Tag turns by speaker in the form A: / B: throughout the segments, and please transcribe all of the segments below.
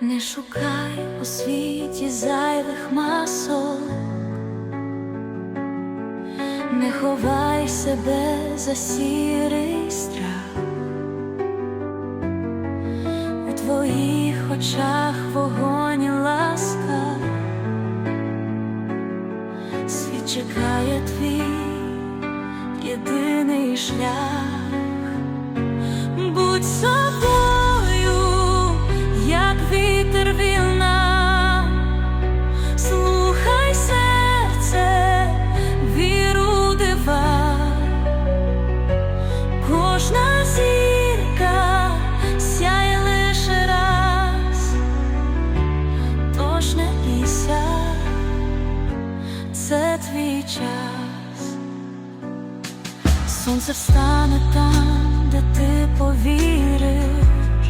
A: Не шукай у світі зайвих масок, не ховай себе за сірий страх, у твоїх очах вогонь ласка, світ чекає твій єдиний шлях. Будь собою, твій час. Сонце встане там, де ти повіриш,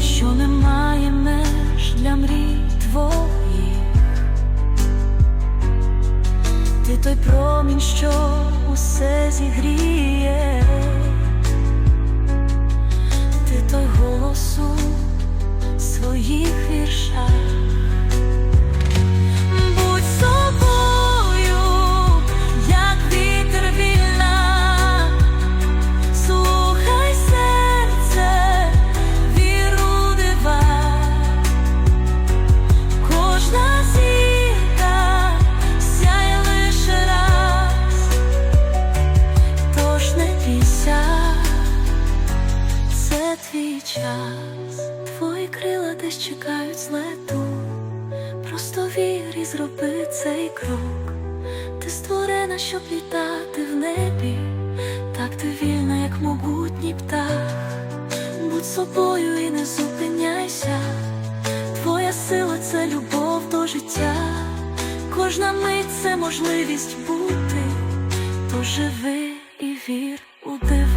A: що немає меж для мрій твоїх. Ти той промінь, що усе зігріє, ти той голос у своїх віршах. Чекають злету. Просто вір і зроби цей крок. Ти створена, щоб літати в небі, так ти вільна, як могутній птах. Будь собою і не зупиняйся. Твоя сила це любов до життя. Кожна мить це можливість бути. То живи і вір у диву.